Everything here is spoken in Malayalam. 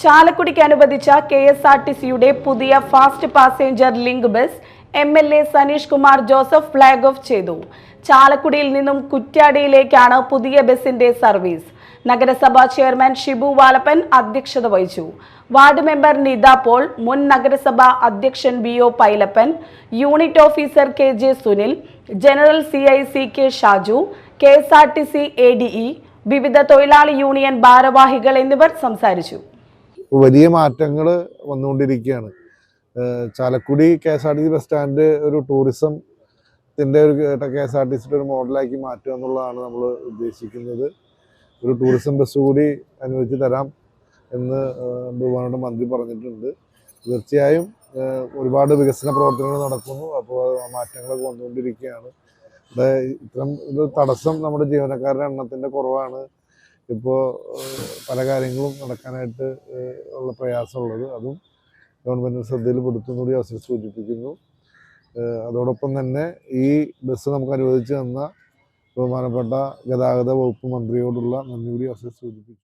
ചാലക്കുടിക്ക് അനുവദിച്ച കെ എസ് ആർ ടി സിയുടെ പുതിയ fast passenger link bus M L A Saneesh Kumar Joseph flag off ചെയ്തു. ചാലക്കുടിയിൽ നിന്നും കുറ്റ്യാടിയിലേക്കാണ് പുതിയ ബസിന്റെ സർവീസ്. നഗരസഭാ ചെയർമാൻ ഷിബു വാലപ്പൻ അധ്യക്ഷത വഹിച്ചു. വാർഡ് മെമ്പർ നിത പോൾ മുൻ നഗരസഭാ അധ്യക്ഷൻ B O Pailappan unit officer K J Sunil general C I C K Shaju K S R T C A D E വിവിധ തൊഴിലാളി യൂണിയൻ ഭാരവാഹികൾ എന്നിവർ സംസാരിച്ചു. വലിയ മാറ്റങ്ങൾ വന്നുകൊണ്ടിരിക്കുകയാണ്. Chalakudy K S R T C bus stand ഒരു ടൂറിസത്തിന്റെ ഒരു കെ എസ് ആർ ടി സിയുടെ ഒരു മോഡലാക്കി മാറ്റുക എന്നുള്ളതാണ് നമ്മൾ ഉദ്ദേശിക്കുന്നത്. ഒരു ടൂറിസം ബസ് കൂടി അനുവദിച്ച് തരാം എന്ന് ബഹുമാനോട് മന്ത്രി പറഞ്ഞിട്ടുണ്ട്. തീർച്ചയായും ഒരുപാട് വികസന പ്രവർത്തനങ്ങൾ നടക്കുന്നു. അപ്പോൾ മാറ്റങ്ങളൊക്കെ വന്നുകൊണ്ടിരിക്കുകയാണ്. ഇവിടെ ഇത്തരം തടസ്സം നമ്മുടെ ജീവനക്കാരുടെ എണ്ണത്തിന്റെ കുറവാണ്. ഇപ്പോൾ പല കാര്യങ്ങളും നടക്കാനായിട്ട് ഉള്ള പ്രയാസമുള്ളത്. അതും ഗവൺമെന്റ് ശ്രദ്ധയിൽപ്പെടുത്തുന്ന കൂടി അവസരം സൂചിപ്പിക്കുന്നു. അതോടൊപ്പം തന്നെ ഈ ബസ് നമുക്ക് അനുവദിച്ചു തന്ന ബഹുമാനപ്പെട്ട ഗതാഗത വകുപ്പ് മന്ത്രിയോടുള്ള നന്ദി കൂടി അവസരം സൂചിപ്പിച്ചു